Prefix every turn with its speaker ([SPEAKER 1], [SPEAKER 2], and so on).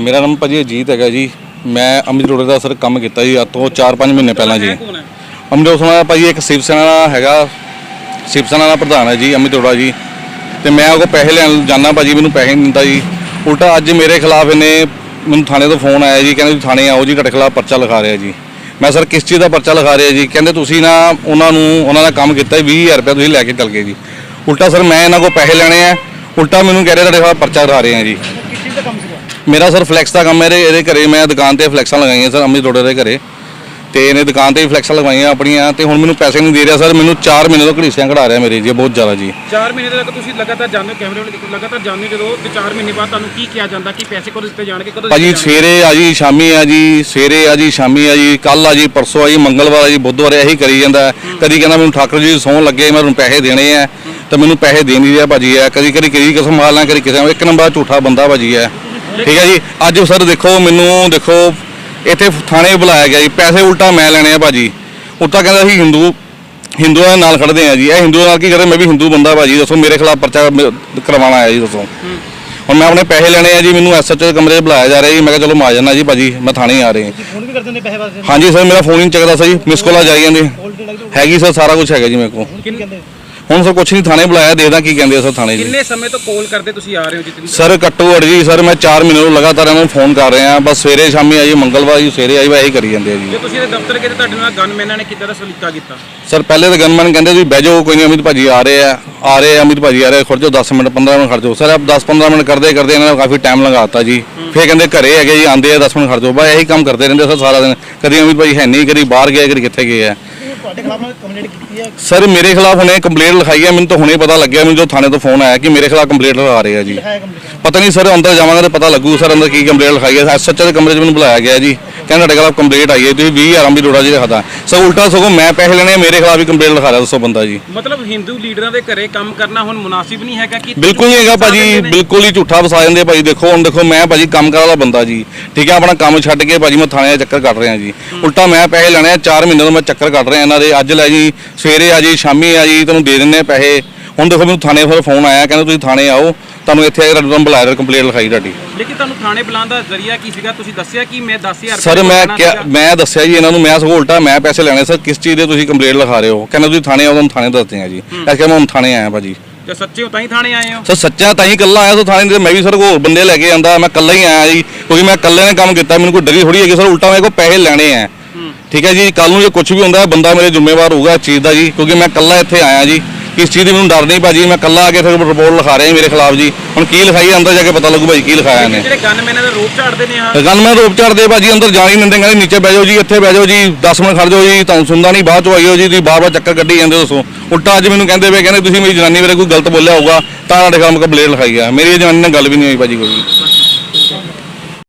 [SPEAKER 1] ਮੇਰਾ ਨਾਮ ਭਾਜੀ ਅਜੀਤ ਹੈਗਾ ਜੀ। ਮੈਂ ਅਮਿਤ ਰੋੜੇ ਦਾ ਸਰ ਕੰਮ ਕੀਤਾ ਜੀ ਅੱਜ ਤੋਂ 4-5 ਮਹੀਨੇ ਪਹਿਲਾਂ ਜੀ। ਅਮਿਤ ਰੋੜਾ ਭਾਜੀ ਇੱਕ ਸ਼ਿਵ ਸੈਨਾ ਦਾ ਹੈਗਾ। ਸ਼ਿਵ ਸੈਨਾ ਦਾ ਪ੍ਰਧਾਨ ਹੈ ਜੀ ਅਮਿਤ ਰੋੜਾ ਜੀ। ਤੇ ਮੈਂ ਉਹ ਪੈਸੇ ਲੈਣ ਜਾਣਾ ਭਾਜੀ ਮੈਨੂੰ ਪੈਸੇ ਨਹੀਂ ਦਿੰਦਾ ਜੀ। ਉਲਟਾ ਅੱਜ ਮੇਰੇ ਖਿਲਾਫ ਇਹਨੇ ਮੈਨੂੰ ਥਾਣੇ ਤੋਂ ਫੋਨ ਆਇਆ ਜੀ ਕਹਿੰਦੇ ਥਾਣੇ ਆਓ ਜੀ ਤੁਹਾਡੇ ਖਿਲਾਫ ਪਰਚਾ ਲਿਖਾ ਰਿਹਾ ਜੀ। ਮੈਂ ਸਰ ਕਿਸ ਚੀਜ਼ ਦਾ ਪਰਚਾ ਲਿਖਾ ਰਿਹਾ ਜੀ? ਕਹਿੰਦੇ ਤੁਸੀਂ ਨਾ ਉਹਨਾਂ ਨੂੰ ਉਹਨਾਂ ਦਾ ਕੰਮ ਕੀਤਾ 20000 ਰੁਪਏ ਤੁਸੀਂ ਲੈ ਕੇ ਚੱਲ ਗਏ ਜੀ। ਉਲਟਾ ਸਰ ਮੈਂ ਇਹਨਾਂ ਕੋਲ ਪੈਸੇ ਲੈਣੇ ਆ। ਉਲਟਾ ਮੈਨੂੰ ਕਹਿ ਰਹੇ ਤੁਹਾਡੇ ਖਿਲਾਫ ਪਰਚਾ ਲਿਖਾ ਰਹੇ ਆ ਜੀ।
[SPEAKER 2] ਕਿਸ ਚੀਜ਼ ਦਾ ਕੰਮ
[SPEAKER 1] ਮੇਰਾ ਸਰ ਫਲੈਕਸ ਦਾ ਕੰਮ ਹੈ ਇਹਦੇ ਇਹਦੇ ਘਰੇ ਮੈਂ ਦੁਕਾਨ ਤੇ ਫਲੈਕਸਾਂ ਲਗਾਈਆਂ ਸਰ ਅਮਿਤ ਰੋੜੇ ਦੇ ਘਰੇ। ਤੇ ਇਹਨੇ ਦੁਕਾਨ ਤੇ ਵੀ ਫਲੈਕਸਾਂ ਲਗਵਾਈਆਂ ਆਪਣੀਆਂ ਤੇ ਹੁਣ ਮੈਨੂੰ ਪੈਸੇ ਨਹੀਂ ਦੇ ਰਿਹਾ ਸਰ ਮੈਨੂੰ 4 ਮਹੀਨੇ ਤੋਂ ਘੜੀਸਿਆਂ ਕਢਾ ਰਿਹਾ ਮੇਰੇ ਜੀ ਬਹੁਤ ਜ਼ਿਆਦਾ ਜੀ।
[SPEAKER 2] 4 ਮਹੀਨੇ ਤੱਕ ਤੁਸੀਂ ਲਗਾਤਾਰ ਜਾਂਦੇ ਹੋ ਕੈਮਰੇ ਵਾਲੇ ਦੇਖੋ ਲਗਾਤਾਰ ਜਾਂਦੇ ਹੋ ਜਦੋਂ ਤੇ 4 ਮਹੀਨੇ ਬਾਅਦ ਤੁਹਾਨੂੰ ਕੀ ਕਿਹਾ ਜਾਂਦਾ ਕਿ ਪੈਸੇ ਕਦੋਂ ਦਿੱਤੇ ਜਾਣਗੇ ਕਦੋਂ
[SPEAKER 1] ਭਾਜੀ ਸਵੇਰੇ ਆ ਜੀ ਸ਼ਾਮੀ ਆ ਜੀ ਸਵੇਰੇ ਆ ਜੀ ਸ਼ਾਮੀ ਆ ਜੀ ਕੱਲ ਆ ਜੀ ਪਰਸੋਂ ਆ ਜੀ ਮੰਗਲਵਾਰ ਆ ਜੀ ਬੁੱਧਵਾਰ ਇਹੀ ਕਰੀ ਜਾਂਦਾ। ਕਦੀ ਕਹਿੰਦਾ ਮੈਨੂੰ ਠਾਕਰ ਜੀ ਸੌਣ ਲੱਗੇ ਮੈਂ ਤੁਹਾਨੂੰ ਪੈਸੇ ਦੇਣੇ ਆ ਤਾਂ ਮੈਨੂੰ ਪੈਸੇ ਦੇ ਨਹੀਂ ਰਿਹਾ ਭਾਜੀ ਆ ਕਦੀ ਕਦੀ ਕਿਹਦੀ ਕਿਸਮ ਮਾਰਨਾ ਕਦੀ ਕਿਸੇ ਇੱਕ ਨੰਬਰ ਝੂਠਾ ਬੰਦਾ ਭਾਜੀ ਹੈ ਠੀਕ ਹੈ ਜੀ ਅੱਜ ਸਰ ਦੇਖੋ ਮੈਨੂੰ ਦੇਖੋ ਇੱਥੇ ਥਾਣੇ ਬੁਲਾਇਆ ਗਿਆ ਜੀ ਪੈਸੇ ਉਲਟਾ ਮੈਂ ਲੈਣੇ ਆ ਭਾਜੀ। ਉਲਟਾ ਕਹਿੰਦਾ ਸੀ ਹਿੰਦੂ ਹਿੰਦੂਆਂ ਦੇ ਨਾਲ ਖੜਦੇ ਆ ਜੀ। ਇਹ ਹਿੰਦੂਆਂ ਨਾਲ ਕੀ ਕਰਦੇ ਮੈਂ ਵੀ ਹਿੰਦੂ ਬੰਦਾ ਭਾਜੀ ਦੱਸੋ ਮੇਰੇ ਖਿਲਾਫ ਪਰਚਾ ਕਰਵਾਉਣਾ ਆਇਆ ਜੀ ਦੱਸੋ। ਹੁਣ ਮੈਂ ਆਪਣੇ ਪੈਸੇ ਲੈਣੇ ਆ ਜੀ ਮੈਨੂੰ ਐਸਐਚਓ ਦੇ ਕਮਰੇ 'ਚ ਬੁਲਾਇਆ ਜਾ ਰਿਹਾ ਜੀ ਮੈਂ ਕਿਹਾ ਚਲੋ ਮਾ ਜਾਣਾ ਜੀ ਭਾਜੀ ਮੈਂ ਥਾਣੇ ਆ ਰਹੇ
[SPEAKER 2] ਫੋਨ ਵੀ ਕਰ ਦਿੰਦੇ ਪੈਸੇ ਵਾਸਤੇ?
[SPEAKER 1] ਹਾਂਜੀ ਸਰ ਮੇਰਾ ਫੋਨ ਹੀ ਨਹੀਂ ਚੱਕਦਾ ਸਰ ਜੀ ਮਿਸ ਕਾਲਾਂ ਜਾਈ ਜਾਂਦੀ ਹੈਗੀ ਸਰ ਸਾਰਾ ਕੁਝ ਹੈਗਾ ਜੀ ਮੇਰੇ ਕੋਲ। ਹੁਣ ਸਰ ਕੁਝ ਨਹੀਂ ਥਾਣੇ ਬੁਲਾਇਆ ਦੇਖਦਾ ਕੀ ਕਹਿੰਦੇ ਆ ਸਰ ਥਾਣੇ ਜੀ।
[SPEAKER 2] ਕਿੰਨੇ ਸਮੇਂ ਤੋਂ ਕਾਲ ਕਰਦੇ ਤੁਸੀਂ ਆ ਰਹੇ ਹੋ ਜਿੱਤਨੀ
[SPEAKER 1] ਸਰ ਘੱਟੋ ਘੱਟ ਜੀ ਸਰ ਮੈਂ 4 ਮਹੀਨੇ ਤੋਂ ਲਗਾਤਾਰ ਇਹਨਾਂ ਨੂੰ ਫੋਨ ਕਰ ਰਿਹਾ ਬਸ ਸਵੇਰੇ ਸ਼ਾਮੀ ਆਈ ਮੰਗਲਵਾਰ ਜੀ ਸਵੇਰੇ ਆਈ ਵਾ ਇਹੀ ਕਰੀ ਜਾਂਦੇ ਆ ਜੀ।
[SPEAKER 2] ਜੇ ਤੁਸੀਂ ਇਹਦੇ ਦਫ਼ਤਰ ਗਏ ਤੇ ਤੁਹਾਡੇ ਨਾਲ ਗਨਮੈਨਾਂ ਨੇ ਕਿੱਦਾਂ ਦਾ ਸਲੀਕਾ ਕੀਤਾ?
[SPEAKER 1] ਸਰ ਪਹਿਲੇ ਤਾਂ ਗਨਮੈਨ ਕਹਿੰਦੇ ਤੁਸੀਂ ਬਹਿ ਜਾਓ ਕੋਈ ਨਹੀਂ ਅਮਿਤ ਭਾਜੀ ਆ ਰਹੇ ਆ ਆ ਰਹੇ ਆ ਅਮਿਤ ਭਾਜੀ ਆ ਰਹੇ ਖੜ ਜਾਓ 10 ਮਿੰਟ 15 ਮਿੰਟ ਖੜ ਜਾਓ ਸਰ ਆਪ 10 15 ਮਿੰਟ ਕਰਦੇ ਕਰਦੇ ਇਹਨਾਂ ਨੇ ਕਾਫੀ ਟਾਈਮ ਲਗਾਤਾ ਜੀ। ਫਿਰ ਕਹਿੰਦੇ ਘਰੇ ਹੈਗੇ ਜੀ ਆਂਦੇ ਆ 10 ਮਿੰਟ ਖੜ ਜਾਓ ਬਸ ਇਹੀ ਕੰਮ ਕਰਦੇ ਰਹਿੰਦੇ ਸਰ ਸਾਰਾ ਦਿਨ। ਕਦੀ ਅਮਿਤ ਭਾਜੀ ਹੈ ਨਹੀਂ ਕਦੀ ਬਾਹਰ ਗਏ ਕਦੀ ਕਿੱਥੇ ਗਏ ਆ।
[SPEAKER 2] ਤੁਹਾਡੇ ਖਿਲਾਫ ਕੰਪਲੇਂਟ ਕੀਤੀ ਹੈ?
[SPEAKER 1] ਸਰ ਮੇਰੇ ਖਿਲਾਫ ਹੁਣੇ ਕੰਪਲੇਂਟ ਲਿਖਾਈ ਹੈ ਮੈਨੂੰ ਤਾਂ ਹੁਣੇ ਪਤਾ ਲੱਗਿਆ ਮੈਨੂੰ ਜੋ ਥਾਣੇ ਤੋਂ ਫੋਨ ਆਇਆ ਕਿ ਮੇਰੇ ਖਿਲਾਫ ਕੰਪਲੇਂਟ ਲਗਾ ਰਹੇ ਆ ਜੀ। ਪਤਾ ਨਹੀਂ ਸਰ ਅੰਦਰ ਜਾਵਾਂਗਾ ਤਾਂ ਪਤਾ ਲੱਗੂ ਸਰ ਅੰਦਰ ਕੀ ਕੰਪਲੇਂਟ ਲਿਖਾਈ ਹੈ। ਐਸਐਚਓ ਦੇ ਕਮਰੇ 'ਚ ਮੈਨੂੰ ਬੁਲਾਇਆ ਗਿਆ ਜੀ। ਕਹਿੰਦਾ ਤੁਹਾਡੇ ਖਿਲਾਫ ਕੰਪਲੇਂਟ ਆਈ ਹੈ ਤੁਸੀਂ 20000 ਅੰਬੀ ਰੋੜਾ ਜੀ ਲਿਖਦਾ ਸਰ ਉਲਟਾ ਸਗੋਂ ਮੈਂ ਪੈਸੇ ਲੈਣੇ ਮੇਰੇ ਖਿਲਾਫ ਹੀ ਕੰਪਲੇਂਟ ਲਿਖਾ ਰਿਹਾ ਦੱਸੋ ਬੰਦਾ ਜੀ।
[SPEAKER 2] ਮਤਲਬ ਹਿੰਦੂ ਲੀਡਰਾਂ ਦੇ ਘਰੇ ਕੰਮ ਕਰਨਾ ਹੁਣ ਮੁਨਾਸਿਬ ਨਹੀਂ ਹੈਗਾ ਕਿ
[SPEAKER 1] ਬਿਲਕੁਲ ਨਹੀਂ ਹੈਗਾ ਭਾਜੀ ਬਿਲਕੁਲ ਹੀ ਝੂਠਾ ਵਸਾ ਜਾਂਦੇ ਭਾਜੀ। ਦੇਖੋ ਹੁਣ ਦੇਖੋ ਮੈਂ ਭਾਜੀ ਕੰਮ ਕਰਨ ਵਾਲਾ ਬੰਦਾ ਜੀ। ਠੀਕ ਹੈ ਆਪਣਾ ਕੰਮ ਛੱਡ ਕੇ ਭਾਜੀ ਮੈਂ ਥਾਣੇ ਦਾ ਚੱਕਰ ਕੱਟ ਰਿਹਾ ਜੀ। ਉਲਟਾ ਮੈਂ ਪੈਸੇ ਲੈਣੇ ਆ 4 ਮਹੀਨੇ ਤੋਂ ਮੈਂ ਚੱਕਰ ਕੱਟ ਰਿਹਾ ਇਹਨਾਂ ਦੇ। ਅੱਜ ਲੈ ਜੀ ਸਵੇਰੇ ਆ ਜੀ ਸ਼ਾਮੀ ਆ ਜੀ ਤੁਹਾਨੂੰ ਦੇ ਦਿੰਨੇ ਪੈਸੇ। ਹੁਣ ਦੇਖੋ ਮੈਨੂੰ ਥਾਣੇ ਫਿਰ ਫੋਨ ਆਇਆ ਕਹਿੰਦੇ ਤੁਸੀਂ ਥਾਣੇ ਆਓ ਤੁਹਾਨੂੰ ਇੱਥੇ ਆ ਕੇ ਤੁਹਾਨੂੰ ਬੁਲਾਇਆ ਕੰਪਲੇਂਟ ਲਿਖਾਈ ਤੁਹਾਡੀ
[SPEAKER 2] ਲੇਕਿਨ ਤੁਹਾਨੂੰ ਥਾਣੇ ਬੁਲਾਉਣ ਦਾ ਜ਼ਰੀਆ ਕੀ ਸੀਗਾ? ਤੁਸੀਂ ਦੱਸਿਆ ਕਿ ਮੈਂ 10000
[SPEAKER 1] ਸਰ ਮੈਂ ਕਿਹਾ ਮੈਂ ਦੱਸਿਆ ਜੀ ਇਹਨਾਂ ਨੂੰ ਮੈਂ ਸਗੋਂ ਉਲਟਾ ਮੈਂ ਪੈਸੇ ਲੈਣੇ ਸਰ ਕਿਸ ਚੀਜ਼ ਦੇ ਤੁਸੀਂ ਕੰਪਲੇਂਟ ਲਿਖਾ ਰਹੇ ਹੋ? ਕਹਿੰਦੇ ਤੁਸੀਂ ਥਾਣੇ ਆਓ ਤੁਹਾਨੂੰ ਥਾਣੇ ਦੱਸਦੇ ਆ ਜੀ। ਇਸ ਕਰਕੇ ਮੈਂ ਹੁਣ ਥਾਣੇ ਆਇਆ ਭਾਜੀ
[SPEAKER 2] ਜੇ। ਸੱਚੇ ਹੋ ਤਾਂ ਹੀ ਥਾਣੇ ਆਏ ਹੋ?
[SPEAKER 1] ਸਰ ਸੱਚਾ ਤਾਂ ਹੀ ਕੱਲਾ ਆਇਆ ਸੋ ਥਾਣੇ ਦੇ ਮੈਂ ਵੀ ਸਰ ਹੋਰ ਬੰਦੇ ਲੈ ਕੇ ਆਂਦਾ ਮੈਂ ਕੱਲਾ ਹੀ ਆਇਆ ਜੀ ਕਿਉਂਕਿ ਮੈਂ ਕੱਲੇ ਨੇ ਕੰਮ ਕੀਤਾ ਮੈਨੂੰ ਕੋਈ ਡਰੀ ਥੋੜੀ ਹੈਗੀ ਸਰ ਉਲਟਾ ਮੇਰੇ ਕੋਲ ਪੈਸੇ ਲੈਣੇ ਆ। ਠੀਕ ਹੈ ਜੀ ਕੱਲ ਨੂੰ ਜੇ ਕੁਝ ਵੀ ਹੁੰਦਾ ਬੰਦਾ ਮੇਰੇ ਜ਼ਿੰਮੇਵਾਰ ਹੋਊਗਾ ਇਸ ਚੀਜ਼ ਦਾ ਜੀ ਕਿਉਂਕਿ ਮੈਂ ਕੱਲਾ ਇੱਥੇ ਆਇਆ ਜੀ। ਇਸ ਚੀਜ਼ ਦੀ ਮੈਨੂੰ ਡਰ ਨਹੀਂ ਭਾਜੀ ਮੈਂ ਕੱਲਾ ਆ ਕੇ ਫਿਰ ਰਿਪੋਰਟ ਲਿਖਾ ਰਿਹਾ ਜੀ ਮੇਰੇ ਖਿਲਾਫ ਜੀ। ਹੁਣ ਕੀ ਲਿਖਾਈ ਹੈ, ਅੰਦਰ ਜਾ ਕੇ ਪਤਾ ਲੱਗੂ ਭਾਜੀ ਕੀ ਲਿਖਾਇਆ ਇਹਨੇ।
[SPEAKER 2] ਜਿਹੜੇ ਗਨਮੈਨਾਂ ਦਾ ਰੋਪ ਝਾੜਦੇ ਨੇ
[SPEAKER 1] ਗੱਲ ਮੈਂ ਰੋਪ ਝਾੜਦੇ ਭਾਜੀ ਅੰਦਰ ਜਾਣ ਹੀ ਨਹੀਂ ਦਿੰਦੇ ਕਹਿੰਦੇ ਨੀਚੇ ਬਹਿ ਜਾਓ ਜੀ ਇੱਥੇ ਬਹਿ ਜਾਓ ਜੀ 10 ਮਿੰਟ ਖੜ ਜਾਓ ਜੀ ਤੁਹਾਨੂੰ ਸੁਣਦਾ ਨਹੀਂ ਬਾਅਦ ਚ ਆਈਓ ਜੀ ਤੁਸੀਂ ਬਾਰ-ਬਾਰ ਚੱਕਰ ਕੱਢੀ ਜਾਂਦੇ ਹੋ ਦੱਸੋ। ਉਲਟਾ ਅੱਜ ਮੈਨੂੰ ਕਹਿੰਦੇ ਵੇ ਕਹਿੰਦੇ ਤੁਸੀਂ ਮੇਰੀ ਜਨਾਨੀ ਬਾਰੇ ਕੋਈ ਗਲਤ ਬੋਲਿਆ ਹੋਊਗਾ ਤਾਂ ਤੁਹਾਡੇ ਖਿਲਾਫ ਕੰਪਲੇਂਟ ਲਿਖਾਈ ਆ। ਮੇਰੀ ਜਨਾਨੀ ਨਾਲ ਗੱਲ ਵੀ ਨਹੀਂ ਹੋਈ ਭਾਜੀ ਕੋਈ।